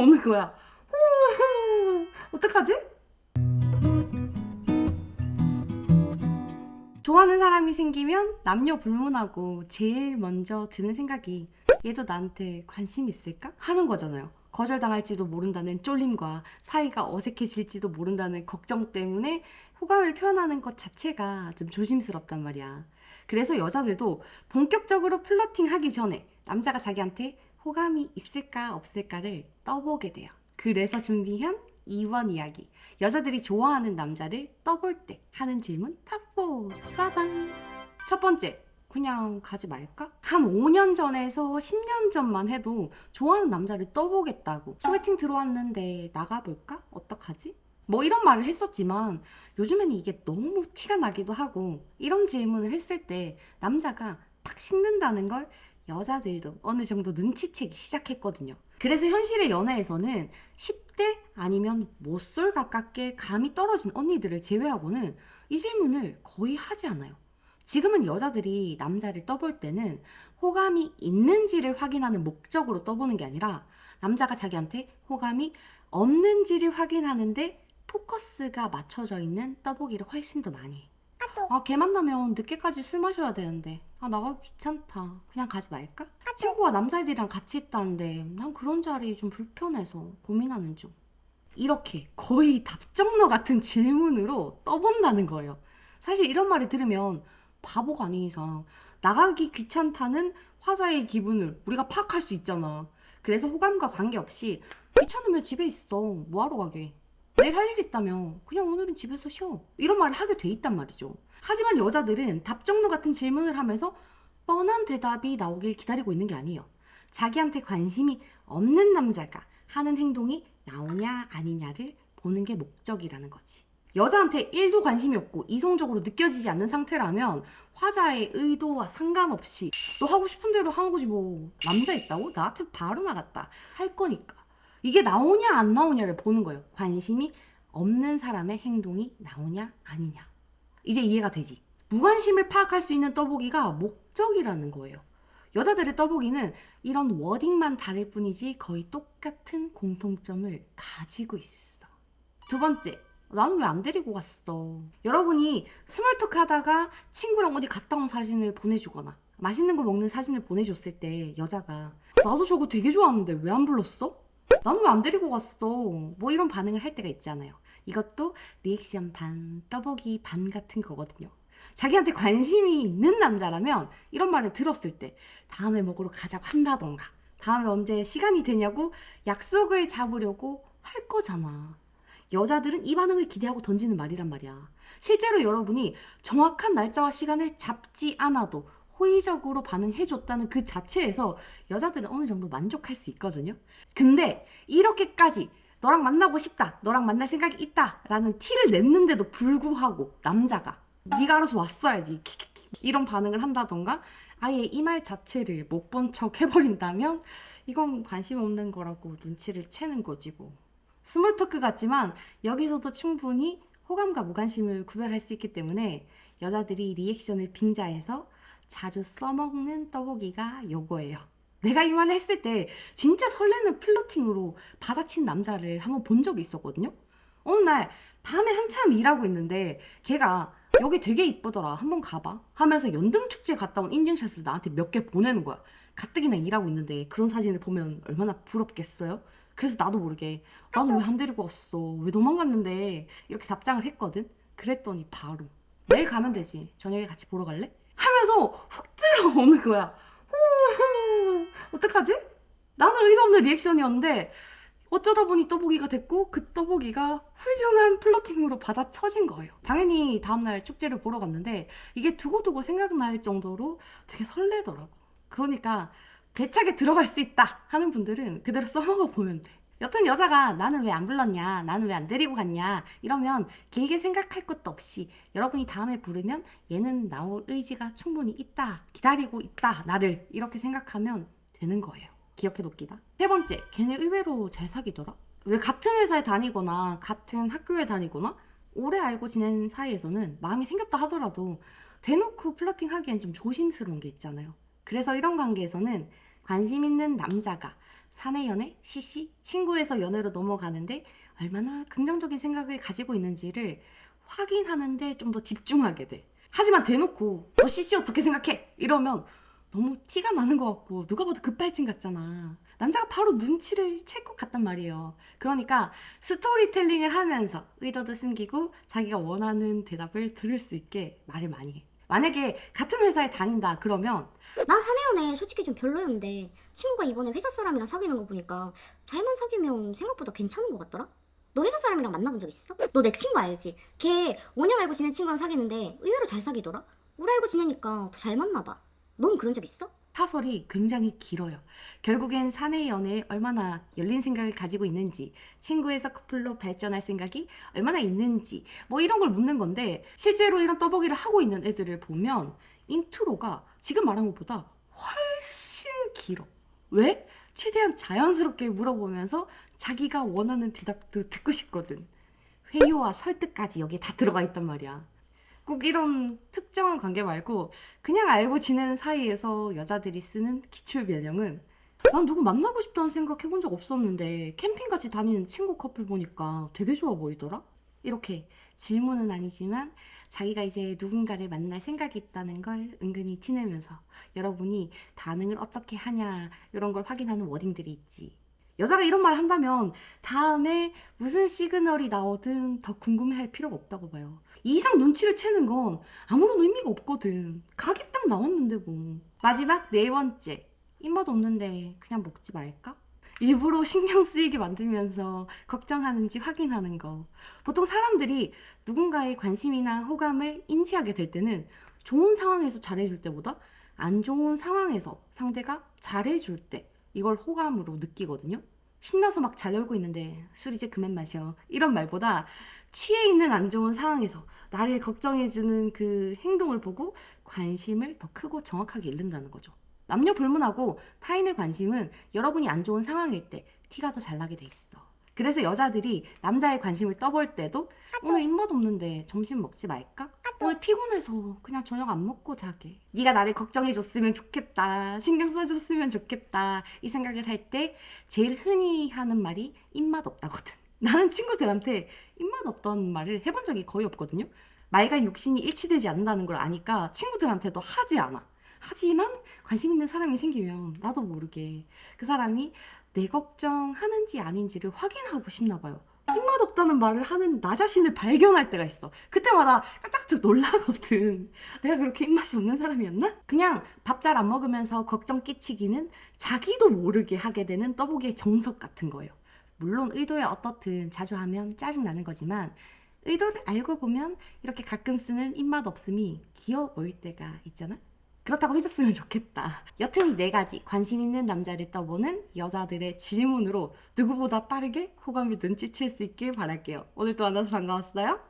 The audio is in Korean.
오는 거야. 어떡하지? 좋아하는 사람이 생기면 남녀 불문하고 제일 먼저 드는 생각이 얘도 나한테 관심 있을까? 하는 거잖아요. 거절당할지도 모른다는 쫄림과 사이가 어색해질지도 모른다는 걱정 때문에 호감을 표현하는 것 자체가 좀 조심스럽단 말이야. 그래서 여자들도 본격적으로 플러팅 하기 전에 남자가 자기한테 호감이 있을까 없을까를 떠보게 돼요. 그래서 준비한 2번 이야기. 여자들이 좋아하는 남자를 떠볼 때 하는 질문 탑4. 빠방. 첫 번째. 그냥 가지 말까? 한 5년 전에서 10년 전만 해도 좋아하는 남자를 떠보겠다고 소개팅 들어왔는데 나가볼까? 어떡하지? 뭐 이런 말을 했었지만 요즘에는 이게 너무 티가 나기도 하고 이런 질문을 했을 때 남자가 탁 식는다는 걸 여자들도 어느 정도 눈치채기 시작했거든요. 그래서 현실의 연애에서는 10대 아니면 못쏠 가깝게 감이 떨어진 언니들을 제외하고는 이 질문을 거의 하지 않아요. 지금은 여자들이 남자를 떠볼 때는 호감이 있는지를 확인하는 목적으로 떠보는 게 아니라 남자가 자기한테 호감이 없는지를 확인하는데 포커스가 맞춰져 있는 떠보기를 훨씬 더 많이 해. 아, 걔 만나면 늦게까지 술 마셔야 되는데. 아, 나가기 귀찮다. 그냥 가지 말까? 친구가 남자애들이랑 같이 있다는데, 난 그런 자리 좀 불편해서 고민하는 중. 이렇게 거의 답정너 같은 질문으로 떠본다는 거예요. 사실 이런 말을 들으면 바보가 아닌 이상 나가기 귀찮다는 화자의 기분을 우리가 파악할 수 있잖아. 그래서 호감과 관계없이 귀찮으면 집에 있어. 뭐하러 가게? 내일 할 일 있다며. 그냥 오늘은 집에서 쉬어. 이런 말을 하게 돼 있단 말이죠. 하지만 여자들은 답정너 같은 질문을 하면서 뻔한 대답이 나오길 기다리고 있는 게 아니에요. 자기한테 관심이 없는 남자가 하는 행동이 나오냐 아니냐를 보는 게 목적이라는 거지. 여자한테 1도 관심이 없고 이성적으로 느껴지지 않는 상태라면 화자의 의도와 상관없이 너 하고 싶은 대로 하는 거지 뭐. 남자 있다고? 나한테 바로 나갔다 할 거니까 이게 나오냐 안 나오냐를 보는 거예요. 관심이 없는 사람의 행동이 나오냐 아니냐. 이제 이해가 되지. 무관심을 파악할 수 있는 떠보기가 목적이라는 거예요. 여자들의 떠보기는 이런 워딩만 다를 뿐이지 거의 똑같은 공통점을 가지고 있어. 두 번째, 나는 왜 안 데리고 갔어? 여러분이 스몰 토크 하다가 친구랑 어디 갔다 온 사진을 보내주거나 맛있는 거 먹는 사진을 보내줬을 때 여자가 나도 저거 되게 좋아하는데 왜 안 불렀어? 나는 왜 안 데리고 갔어? 뭐 이런 반응을 할 때가 있잖아요. 이것도 리액션 반, 떠보기 반 같은 거거든요. 자기한테 관심이 있는 남자라면 이런 말을 들었을 때 다음에 먹으러 가자고 한다던가 다음에 언제 시간이 되냐고 약속을 잡으려고 할 거잖아. 여자들은 이 반응을 기대하고 던지는 말이란 말이야. 실제로 여러분이 정확한 날짜와 시간을 잡지 않아도 호의적으로 반응해줬다는 그 자체에서 여자들은 어느 정도 만족할 수 있거든요. 근데 이렇게까지 너랑 만나고 싶다, 너랑 만날 생각이 있다 라는 티를 냈는데도 불구하고 남자가 네가 알아서 왔어야지 이런 반응을 한다던가 아예 이 말 자체를 못 본 척 해버린다면 이건 관심 없는 거라고 눈치를 채는 거지 뭐. 스몰 토크 같지만 여기서도 충분히 호감과 무관심을 구별할 수 있기 때문에 여자들이 리액션을 빙자해서 자주 써먹는 떠보기가 요거예요. 내가 이 말을 했을 때 진짜 설레는 플러팅으로 받아친 남자를 한번 본 적이 있었거든요. 어느 날 밤에 한참 일하고 있는데 걔가 여기 되게 이쁘더라 한번 가봐 하면서 연등축제 갔다 온 인증샷을 나한테 몇 개 보내는 거야. 가뜩이나 일하고 있는데 그런 사진을 보면 얼마나 부럽겠어요? 그래서 나도 모르게 나는 왜 안 데리고 왔어? 왜 도망갔는데? 이렇게 답장을 했거든. 그랬더니 바로 내일 가면 되지. 저녁에 같이 보러 갈래? 하면서 훅 들어오는 거야. 후, 어떡하지? 나는 의도 없는 리액션이었는데 어쩌다 보니 떠보기가 됐고 그 떠보기가 훌륭한 플러팅으로 받아쳐진 거예요. 당연히 다음날 축제를 보러 갔는데 이게 두고두고 생각날 정도로 되게 설레더라고. 그러니까 대차게 들어갈 수 있다 하는 분들은 그대로 써먹어 보면 돼. 여튼 여자가 나는 왜 안 불렀냐, 나는 왜 안 데리고 갔냐 이러면 길게 생각할 것도 없이 여러분이 다음에 부르면 얘는 나올 의지가 충분히 있다, 기다리고 있다, 나를 이렇게 생각하면 되는 거예요. 기억해 놓기다. 세 번째, 걔네 의외로 잘 사귀더라. 왜 같은 회사에 다니거나 같은 학교에 다니거나 오래 알고 지낸 사이에서는 마음이 생겼다 하더라도 대놓고 플러팅 하기엔 좀 조심스러운 게 있잖아요. 그래서 이런 관계에서는 관심 있는 남자가 사내 연애, CC, 친구에서 연애로 넘어가는데 얼마나 긍정적인 생각을 가지고 있는지를 확인하는데 좀 더 집중하게 돼. 하지만 대놓고 너 CC 어떻게 생각해? 이러면 너무 티가 나는 것 같고 누가 봐도 급발진 같잖아. 남자가 바로 눈치를 챌 것 같단 말이에요. 그러니까 스토리텔링을 하면서 의도도 숨기고 자기가 원하는 대답을 들을 수 있게 말을 많이 해. 만약에 같은 회사에 다닌다 그러면 나 사내연애 솔직히 좀 별로였는데 친구가 이번에 회사 사람이랑 사귀는 거 보니까 잘만 사귀면 생각보다 괜찮은 것 같더라? 너 회사 사람이랑 만나본 적 있어? 너 내 친구 알지? 걔 5년 알고 지낸 친구랑 사귀는데 의외로 잘 사귀더라? 오래 알고 지내니까 더 잘 맞나 봐. 넌 그런 적 있어? 타설이 굉장히 길어요. 결국엔 사내 연애에 얼마나 열린 생각을 가지고 있는지, 친구에서 커플로 발전할 생각이 얼마나 있는지, 뭐 이런 걸 묻는 건데, 실제로 이런 떠보기를 하고 있는 애들을 보면, 인트로가 지금 말한 것보다 훨씬 길어. 왜? 최대한 자연스럽게 물어보면서 자기가 원하는 대답도 듣고 싶거든. 회유와 설득까지 여기에 다 들어가 있단 말이야. 꼭 이런 특정한 관계 말고 그냥 알고 지내는 사이에서 여자들이 쓰는 기출 변형은 난 누구 만나고 싶다는 생각 해본 적 없었는데 캠핑 같이 다니는 친구 커플 보니까 되게 좋아 보이더라? 이렇게 질문은 아니지만 자기가 이제 누군가를 만날 생각이 있다는 걸 은근히 티내면서 여러분이 반응을 어떻게 하냐 이런 걸 확인하는 워딩들이 있지. 여자가 이런 말 한다면 다음에 무슨 시그널이 나오든 더 궁금해할 필요가 없다고 봐요. 이 이상 눈치를 채는 건 아무런 의미가 없거든. 각이 딱 나왔는데 뭐. 마지막 네 번째. 입맛 없는데 그냥 먹지 말까? 일부러 신경 쓰이게 만들면서 걱정하는지 확인하는 거. 보통 사람들이 누군가의 관심이나 호감을 인지하게 될 때는 좋은 상황에서 잘해줄 때보다 안 좋은 상황에서 상대가 잘해줄 때 이걸 호감으로 느끼거든요. 신나서 막 잘 놀고 있는데 술 이제 그만 마셔. 이런 말보다 취해 있는 안 좋은 상황에서 나를 걱정해주는 그 행동을 보고 관심을 더 크고 정확하게 잃는다는 거죠. 남녀 불문하고 타인의 관심은 여러분이 안 좋은 상황일 때 티가 더 잘 나게 돼 있어. 그래서 여자들이 남자의 관심을 떠볼 때도 오늘 입맛 없는데 점심 먹지 말까? 오늘 피곤해서 그냥 저녁 안 먹고 자게. 네가 나를 걱정해 줬으면 좋겠다. 신경 써 줬으면 좋겠다. 이 생각을 할 때 제일 흔히 하는 말이 입맛 없다거든. 나는 친구들한테 입맛 없던 말을 해본 적이 거의 없거든요. 말과 육신이 일치되지 않는다는 걸 아니까 친구들한테도 하지 않아. 하지만 관심 있는 사람이 생기면 나도 모르게 그 사람이 내 걱정하는지 아닌지를 확인하고 싶나 봐요. 입맛 없다는 말을 하는 나 자신을 발견할 때가 있어. 그때마다 깜짝짝 놀라거든. 내가 그렇게 입맛이 없는 사람이었나? 그냥 밥 잘 안 먹으면서 걱정 끼치기는 자기도 모르게 하게 되는 떠보기의 정석 같은 거예요. 물론 의도에 어떻든 자주 하면 짜증 나는 거지만 의도를 알고 보면 이렇게 가끔 쓰는 입맛 없음이 귀여워 보일 때가 있잖아. 그렇다고 해줬으면 좋겠다. 여튼 이네 가지 관심 있는 남자를 떠보는 여자들의 질문으로 누구보다 빠르게 호감을 눈치챌 수 있길 바랄게요. 오늘도 만나서 반가웠어요.